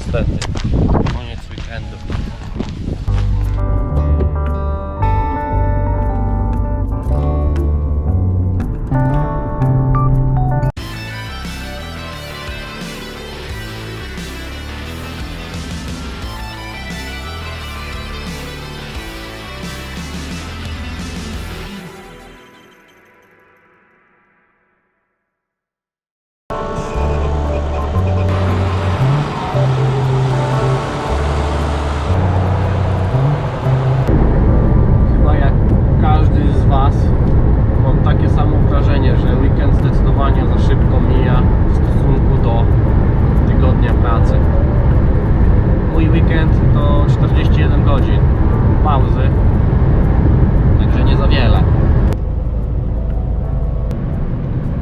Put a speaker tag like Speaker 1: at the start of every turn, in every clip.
Speaker 1: niestety. Koniec weekendu. Godzin pauzy, także nie za wiele.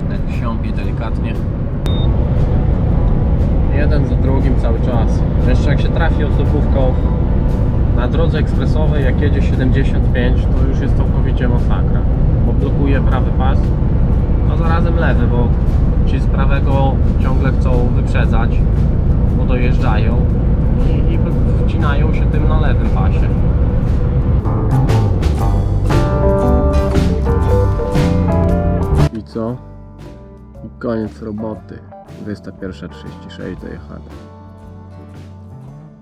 Speaker 1: Tak siąpi delikatnie. Jeden za drugim cały czas. Jeszcze jak się trafi osobówką na drodze ekspresowej, jak jedzie 75, to już jest całkowicie masakra, bo blokuje prawy pas, a zarazem lewy, bo ci z prawego ciągle chcą wyprzedzać, bo dojeżdżają i, i wcinają I koniec roboty. 21.36 dojechane.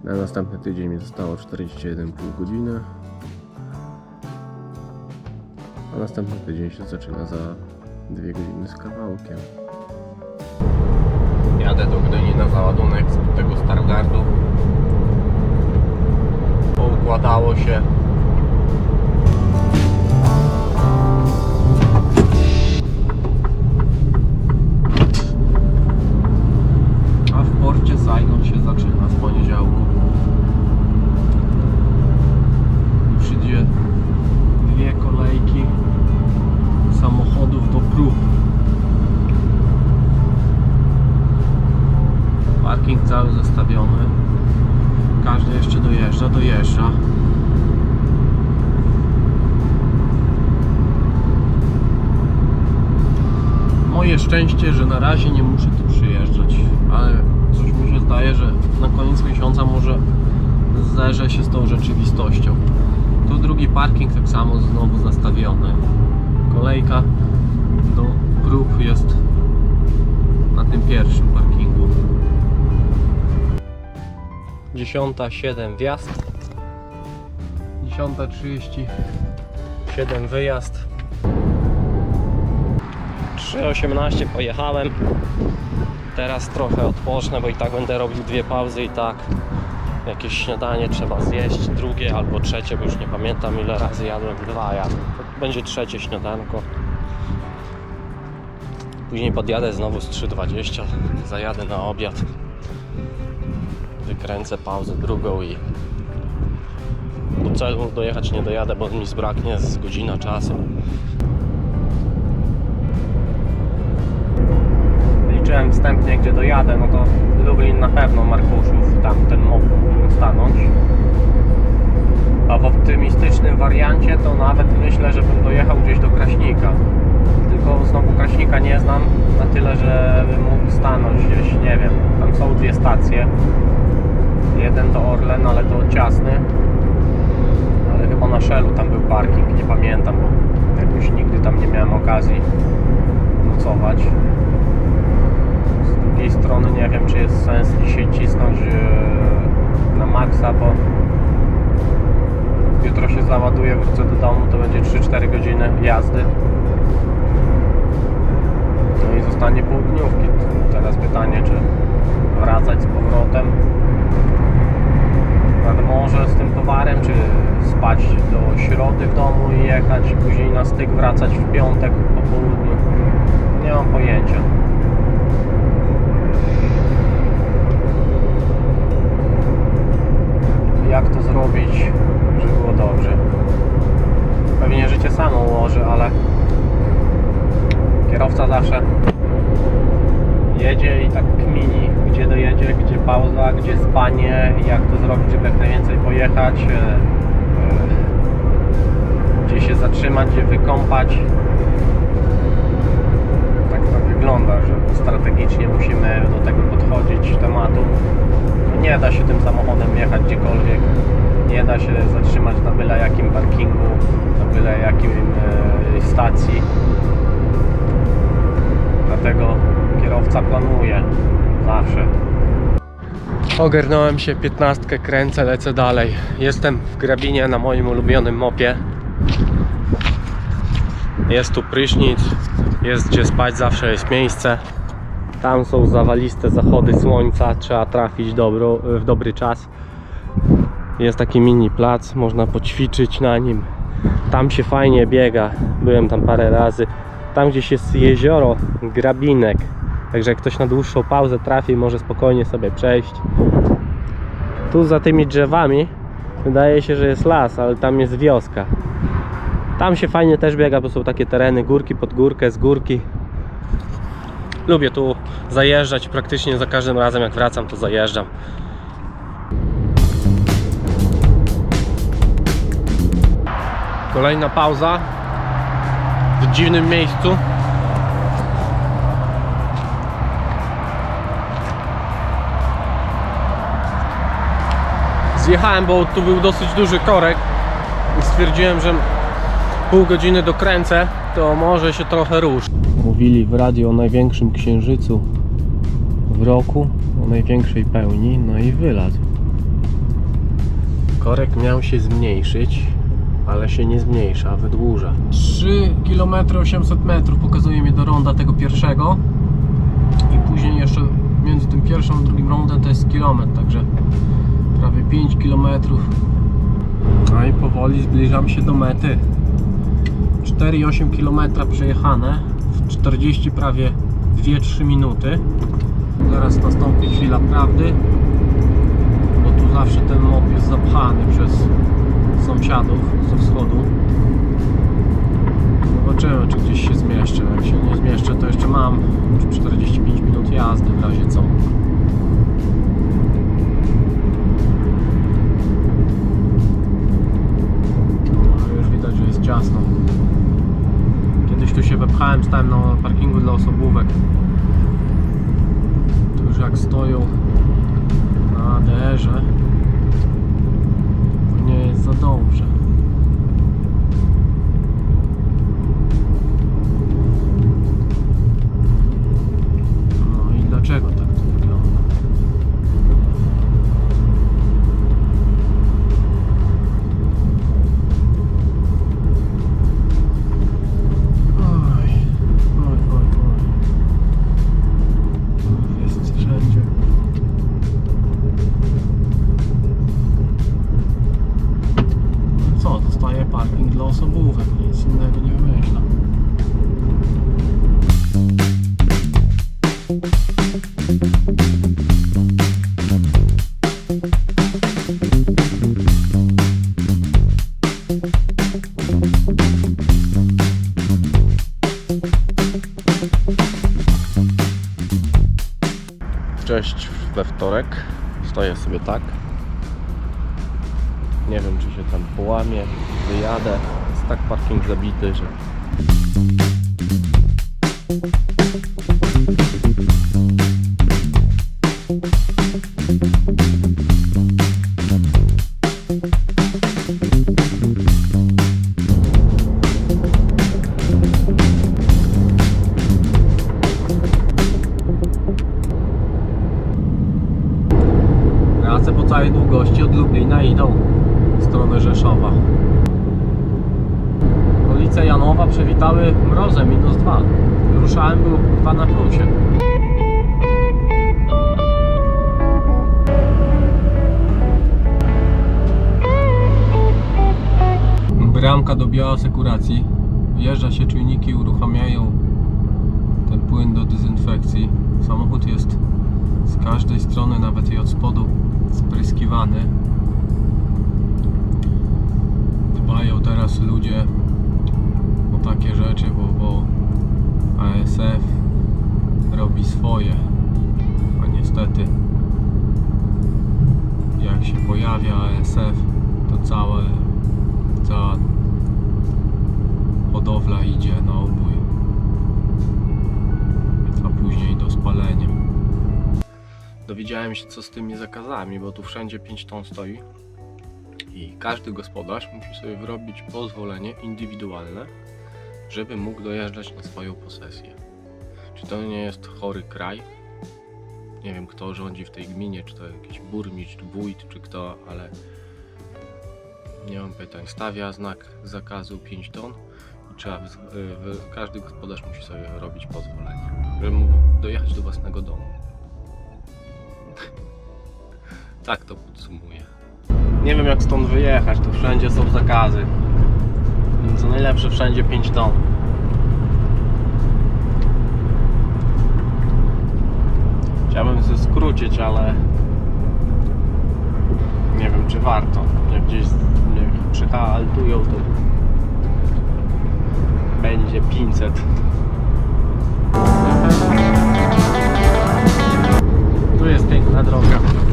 Speaker 1: Na następny tydzień mi zostało 41,5 godziny. A następny tydzień się zaczyna za 2 godziny z kawałkiem. Jadę do Gdyni na załadunek z tego Stargardu. Poukładało się. Szczęście, że na razie nie muszę tu przyjeżdżać, ale coś mi się zdaje, że na koniec miesiąca może zderzę się z tą rzeczywistością. Tu drugi parking tak samo znowu zastawiony. Kolejka do prób jest na tym pierwszym parkingu. 10.07 wjazd. 10.37 wyjazd. 3.18 pojechałem. Teraz trochę odpocznę, bo i tak będę robił dwie pauzy i tak jakieś śniadanie trzeba zjeść, drugie albo trzecie, bo już nie pamiętam ile razy jadłem, dwa jadłem. Będzie trzecie śniadanko. Później podjadę znowu z 3.20, zajadę na obiad. Wykręcę pauzę drugą i do celu dojechać nie dojadę, bo mi zbraknie z godzina czasu. Liczyłem wstępnie, gdzie dojadę, no to Lublin na pewno, Markuszów, tam ten mógł stanąć. A w optymistycznym wariancie to nawet myślę, że bym dojechał gdzieś do Kraśnika. Tylko znowu Kraśnika nie znam na tyle, że bym mógł stanąć gdzieś, nie wiem. Tam są dwie stacje. Jeden to Orlen, ale to ciasny. Ale chyba na Shellu tam był parking, nie pamiętam, bo jakoś nigdy tam nie miałem okazji nocować. Z drugiej strony nie wiem, czy jest sens dzisiaj cisnąć e, na maksa, bo jutro się załaduję, wrócę do domu, to będzie 3-4 godziny jazdy. No i zostanie pół dniówki. Teraz pytanie, czy wracać z powrotem nad morze z tym towarem, czy spać do środy w domu i jechać, później na styk wracać w piątek po południu. Nie mam pojęcia. Jak to zrobić, żeby było dobrze. Pewnie życie samo ułoży, ale kierowca zawsze jedzie i tak kmini, gdzie dojedzie, gdzie pauza, gdzie spanie, jak to zrobić, żeby jak najwięcej pojechać, e, e, gdzie się zatrzymać, gdzie wykąpać. Tak to wygląda, że strategicznie musimy do tego podchodzić tematu. No nie da się tym samochodem jechać gdziekolwiek. Nie da się zatrzymać na byle jakim parkingu, na byle jakim e, stacji. Dlatego kierowca planuje zawsze. Ogarnąłem się, 15 kręcę, lecę dalej. Jestem w Grabinie na moim ulubionym mopie. Jest tu prysznic, jest gdzie spać, zawsze jest miejsce. Tam są zawaliste zachody słońca, trzeba trafić dobro, w dobry czas. Jest taki mini plac, można poćwiczyć na nim. Tam się fajnie biega, byłem tam parę razy. Tam gdzieś jest jezioro, grabinek. Także jak ktoś na dłuższą pauzę trafi, może spokojnie sobie przejść. Tu za tymi drzewami wydaje się, że jest las, ale tam jest wioska. Tam się fajnie też biega, bo są takie tereny, górki pod górkę, z górki. Lubię tu zajeżdżać, praktycznie za każdym razem jak wracam to zajeżdżam. Kolejna pauza w dziwnym miejscu. Zjechałem, bo tu był dosyć duży korek i stwierdziłem, że pół godziny dokręcę, to może się trochę rusz. Mówili w radio o największym księżycu w roku, o największej pełni, no i wylazł. Korek miał się zmniejszyć, ale się nie zmniejsza, wydłuża. 3 km 800 metrów pokazuje mi do ronda tego pierwszego i później jeszcze między tym pierwszym a drugim rondem to jest kilometr, także prawie 5 km. No i powoli zbliżam się do mety. 4,8 km przejechane 40 prawie 2-3 minuty. Zaraz nastąpi chwila prawdy, bo tu zawsze ten mop jest zapchany przez sąsiadów ze wschodu. Zobaczymy, czy gdzieś się zmieszczę. Jak się nie zmieszczę, to jeszcze mam stałem na parkingu dla osobówek. Tu już jak stoją na ADR-ze, Stoję sobie tak. Nie wiem, czy się tam połamie, wyjadę. Jest tak parking zabity, że. Ruszałem, było 2 na plusie. Bramka do bioasekuracji. Wjeżdża się, czujniki uruchamiają ten płyn do dezynfekcji. Samochód jest z każdej strony, nawet i od spodu, spryskiwany. Dbają teraz ludzie o takie rzeczy, bo, bo ASF robi swoje. A niestety, jak się pojawia ASF, to całe, cała hodowla idzie na obój. A później do spalenia. dowiedziałem się co z tymi zakazami, bo tu wszędzie 5 ton stoi i każdy gospodarz musi sobie wyrobić pozwolenie indywidualne, żeby mógł dojeżdżać na swoją posesję. Czy to nie jest chory kraj? Nie wiem kto rządzi w tej gminie, czy to jakiś burmistrz, wójt, czy kto, ale nie mam pytań. Stawia znak zakazu 5 ton i trzeba, y, wy- każdy gospodarz musi sobie robić pozwolenie, żeby mógł dojechać do własnego domu. tak to podsumuję. Nie wiem jak stąd wyjechać, tu wszędzie są zakazy. Więc najlepsze wszędzie 5 ton. Chciałbym się skrócić, ale nie wiem czy warto. Jak gdzieś jak przyhaltują to będzie 500. Tu jest piękna droga.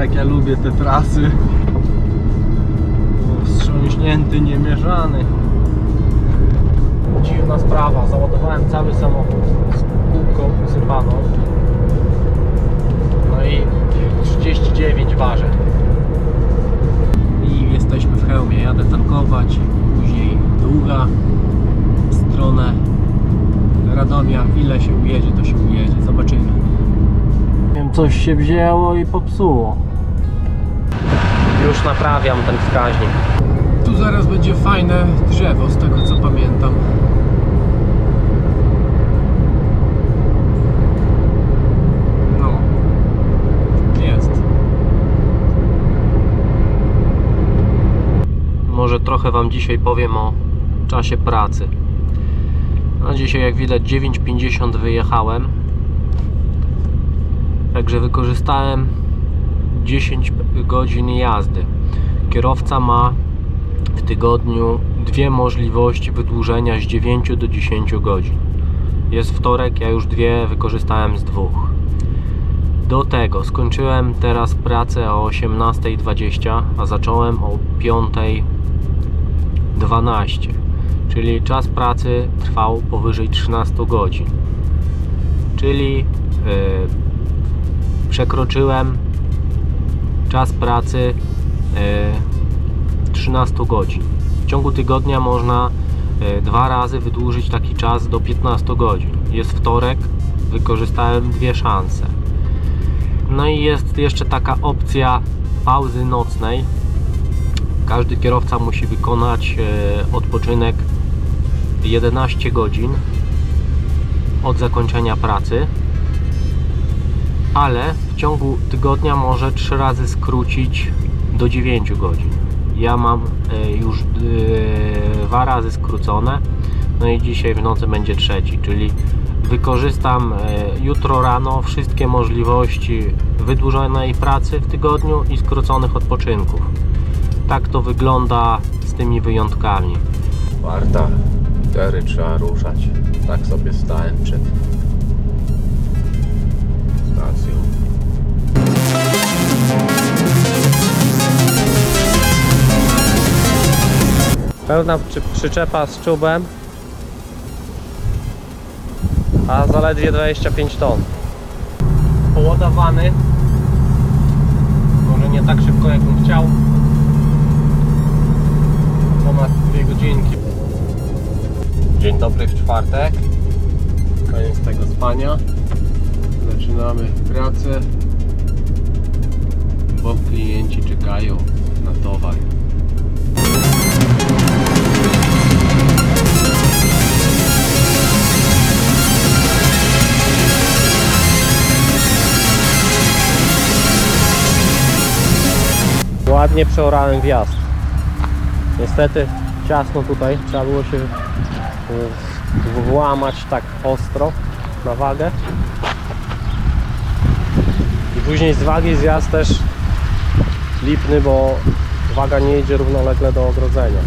Speaker 1: Jak ja lubię te trasy. Wstrząśnięty, niemierzany. Dziwna sprawa. Załadowałem cały samochód z kółką usypaną. No i 39 waży. I jesteśmy w hełmie. Jadę tankować. Później długa stronę Radomia. Ile się ujedzie, to się ujedzie. Zobaczymy. Wiem, coś się wzięło i popsuło. Już naprawiam ten wskaźnik. Tu zaraz będzie fajne drzewo, z tego co pamiętam. No, jest. Może trochę Wam dzisiaj powiem o czasie pracy. A dzisiaj, jak widać, 9.50 wyjechałem. Także wykorzystałem 10 godzin jazdy. Kierowca ma w tygodniu dwie możliwości wydłużenia z 9 do 10 godzin. Jest wtorek, ja już dwie wykorzystałem z dwóch. Do tego skończyłem teraz pracę o 18.20, a zacząłem o 5.12. Czyli czas pracy trwał powyżej 13 godzin. Czyli yy, przekroczyłem czas pracy e, 13 godzin. W ciągu tygodnia można e, dwa razy wydłużyć taki czas do 15 godzin. Jest wtorek, wykorzystałem dwie szanse. No i jest jeszcze taka opcja pauzy nocnej. Każdy kierowca musi wykonać e, odpoczynek 11 godzin od zakończenia pracy ale ciągu tygodnia może trzy razy skrócić do 9 godzin. Ja mam e, już e, dwa razy skrócone, no i dzisiaj w nocy będzie trzeci, czyli wykorzystam e, jutro rano wszystkie możliwości wydłużonej pracy w tygodniu i skróconych odpoczynków. Tak to wygląda z tymi wyjątkami. Warta, cztery trzeba ruszać. Tak sobie stałem przed stacją. Pełna przy, przyczepa z czubem, a zaledwie 25 ton. Poładowany, może nie tak szybko jak bym chciał. Ponad 2 godzinki. Dzień dobry w czwartek. Koniec tego spania. Zaczynamy pracę, bo klienci czekają na towar. Ładnie przeorałem wjazd. Niestety ciasno tutaj, trzeba było się e, włamać tak ostro na wagę. I później z wagi zjazd też lipny, bo waga nie idzie równolegle do ogrodzenia.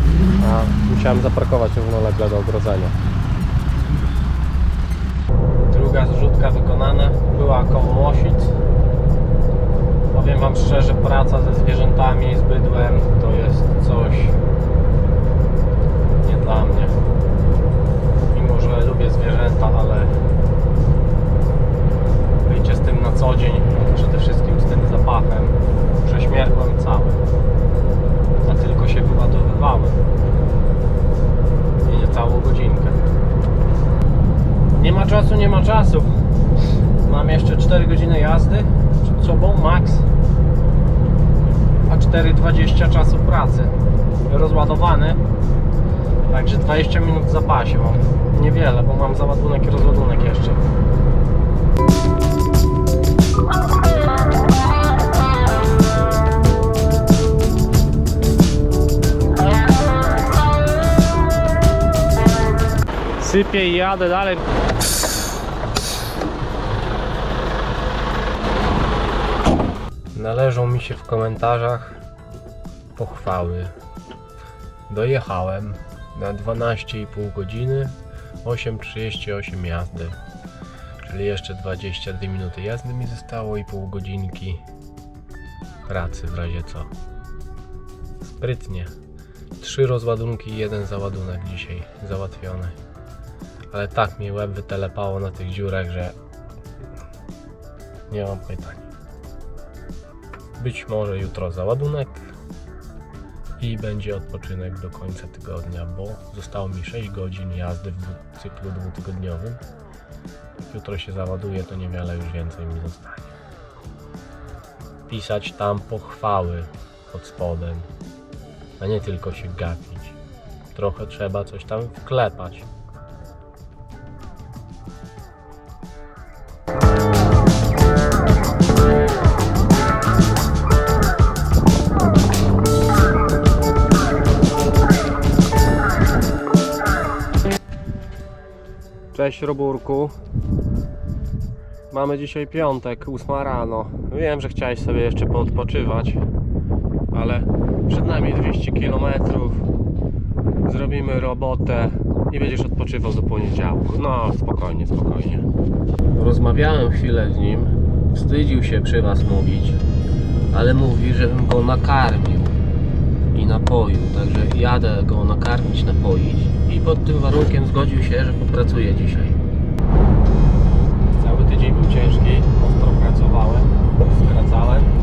Speaker 1: A musiałem zaparkować równolegle do ogrodzenia. Druga zrzutka wykonana. Była koło Mosic powiem Wam szczerze, praca ze zwierzętami, z bydłem to jest coś nie dla mnie. Mimo, że lubię zwierzęta, ale bycie z tym na co dzień, no przede wszystkim z tym zapachem, prześmierłem cały, a tylko się wyładowywałem i nie całą godzinkę. Nie ma czasu, nie ma czasu. Mam jeszcze 4 godziny jazdy przed sobą, max. A 4,20 czasu pracy. Rozładowany. Także 20 minut w zapasie mam. Niewiele, bo mam załadunek i rozładunek jeszcze. Sypię i jadę dalej. Należą mi się w komentarzach pochwały. Dojechałem na 12,5 godziny, 8,38 jazdy. Czyli jeszcze 22 minuty jazdy mi zostało i pół godzinki pracy w razie co. Sprytnie. Trzy rozładunki i jeden załadunek dzisiaj załatwiony. Ale tak mnie łeb wytelepało na tych dziurach, że nie mam pytań. Być może jutro załadunek i będzie odpoczynek do końca tygodnia, bo zostało mi 6 godzin jazdy w cyklu dwutygodniowym. Jutro się załaduje, to niewiele już więcej mi zostanie. Pisać tam pochwały pod spodem, a nie tylko się gapić. Trochę trzeba coś tam wklepać. Cześć Roburku. Mamy dzisiaj piątek, 8 rano. Wiem, że chciałeś sobie jeszcze poodpoczywać, ale przed nami 200 km. Zrobimy robotę i będziesz odpoczywał do poniedziałku. No, spokojnie, spokojnie. Rozmawiałem chwilę z nim. Wstydził się przy Was mówić, ale mówi, żebym go nakarmił i napoił. Także jadę go nakarmić, napoić i pod tym warunkiem zgodził się, że popracuje dzisiaj. Cały tydzień był ciężki, ostro pracowałem, skracałem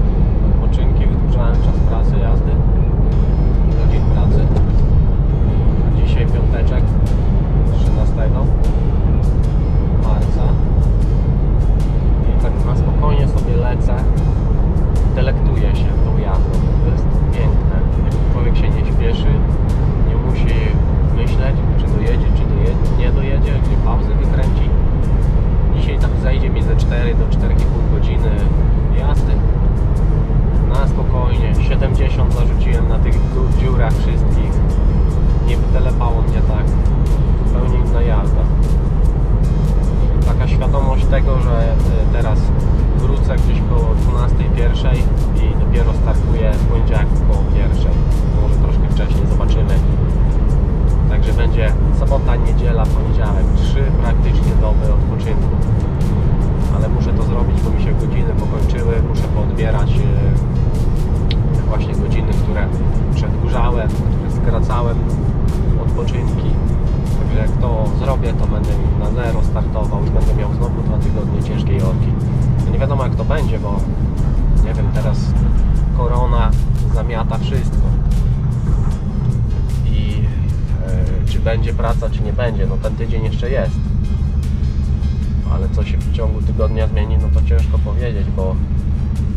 Speaker 1: Ale co się w ciągu tygodnia zmieni, no to ciężko powiedzieć, bo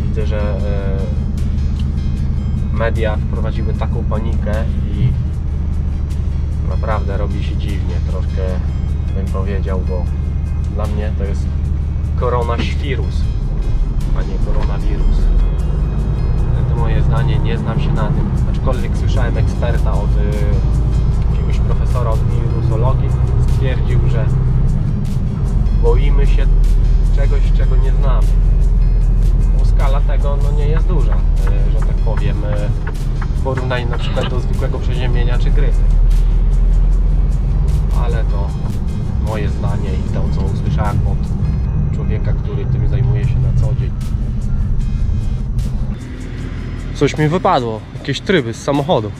Speaker 1: widzę, że e, media wprowadziły taką panikę i naprawdę robi się dziwnie. Troszkę bym powiedział, bo dla mnie to jest koronaświrus, a nie koronawirus. To moje zdanie, nie znam się na tym. Aczkolwiek słyszałem eksperta od y, jakiegoś profesora od wirusologii, stwierdził, że boimy się czegoś, czego nie znamy. Bo skala tego no, nie jest duża, y, że tak powiem, y, w porównaniu na przykład do zwykłego przeziębienia czy grypy. Ale to moje zdanie i to, co usłyszałem od człowieka, który tym zajmuje się na co dzień. Coś mi wypadło, jakieś tryby z samochodu.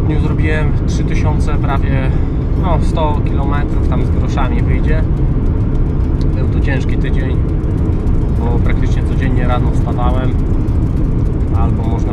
Speaker 1: Tygodniu zrobiłem 3000 prawie no 100 km tam z groszami wyjdzie. Był to ciężki tydzień, bo praktycznie codziennie rano wstawałem, albo można